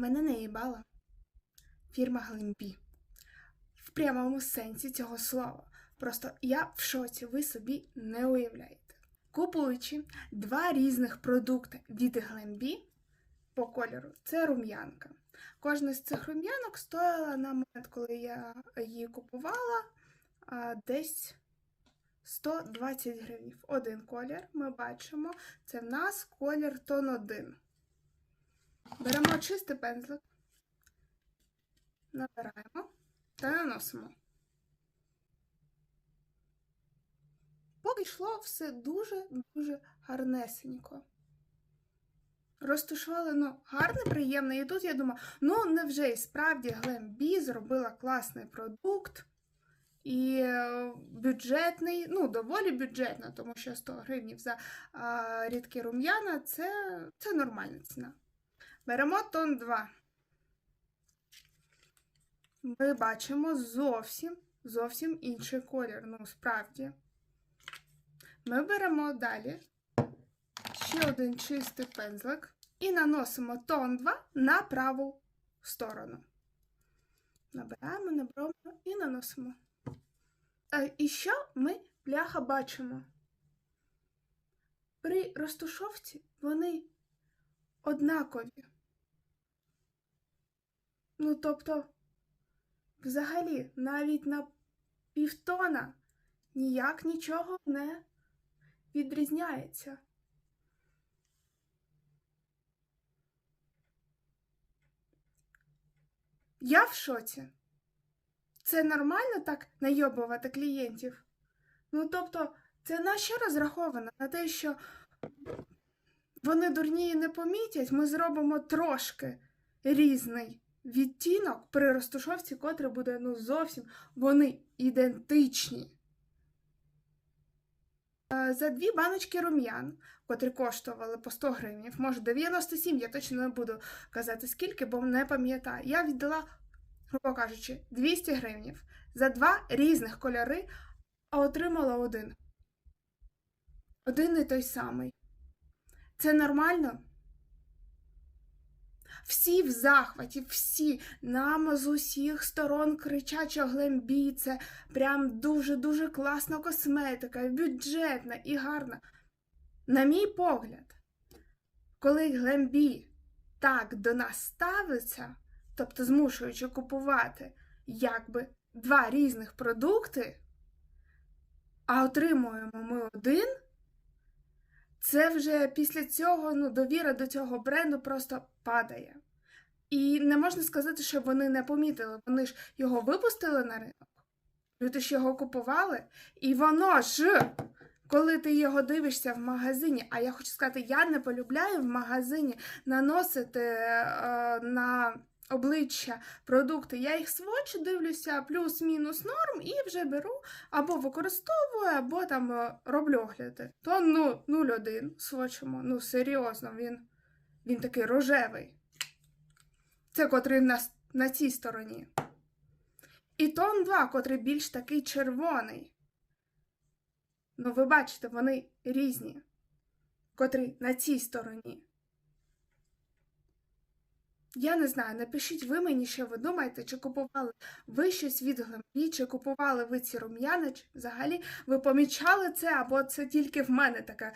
Мене не їбала фірма Глембі. В прямому сенсі цього слова. Просто я в шоці, ви собі не уявляєте. Купуючи два різних продукти від Глембі по кольору, це рум'янка. Кожна з цих рум'янок стоїла на момент, коли я її купувала, десь 120 гривень. Один колір ми бачимо, це в нас колір тон 1. Беремо чистий пензлик, набираємо та наносимо. Поки йшло все дуже-дуже гарнесенько. Розташували, ну, гарне, приємне. І тут я думаю, ну невже і справді Глембі зробила класний продукт і е, бюджетний, ну, доволі бюджетно, тому що 100 гривень за а, рідкі рум'яна це нормальна ціна. Беремо тон 2. Ми бачимо зовсім, зовсім інший колір. Ну, справді. Ми беремо далі ще один чистий пензлик і наносимо тон 2 на праву сторону. Набираємо, набираємо і наносимо. Е, І що ми, бляха, бачимо? При розтушовці вони однакові. Ну, тобто, взагалі, навіть на півтона ніяк нічого не відрізняється. Я в шоці. Це нормально так найобувати клієнтів? Ну, тобто, це на що розраховано? На те, що вони дурні і не помітять, ми зробимо трошки різний відтінок при розтушовці, котрий буде ну зовсім вони ідентичні. Е, За дві баночки рум'ян, котрі коштували по 100 гривень, може 97, я точно не буду казати скільки, бо не пам'ятаю. Я віддала, грубо кажучи, 200 гривень за два різних кольори, а отримала один. Один і той самий. Це нормально? Всі в захваті, всі нам з усіх сторон кричать, що Глембі це прям дуже-дуже класна косметика, бюджетна і гарна. На мій погляд, коли Глембі так до нас ставиться, тобто змушуючи купувати якби два різних продукти, а отримуємо ми один, це вже після цього ну, довіра до цього бренду просто падає. І не можна сказати, що вони не помітили. Вони ж його випустили на ринок, люди ж його купували, і воно ж, коли ти його дивишся в магазині, а я хочу сказати, я не полюбляю в магазині наносити е, на обличчя продукти. Я їх свочу, дивлюся, плюс-мінус норм, і вже беру або використовую, або там е, роблю огляди. То ну, 0,1 свочимо. Ну, серйозно, він, він такий рожевий. Це котрий на, на цій стороні. І тон 2, котрий більш такий червоний. Ну, ви бачите, вони різні, котрий на цій стороні. Я не знаю, напишіть ви мені, що ви думаєте, чи купували ви щось від Глембі, чи купували ви ці рум'яни, чи взагалі ви помічали це, або це тільки в мене таке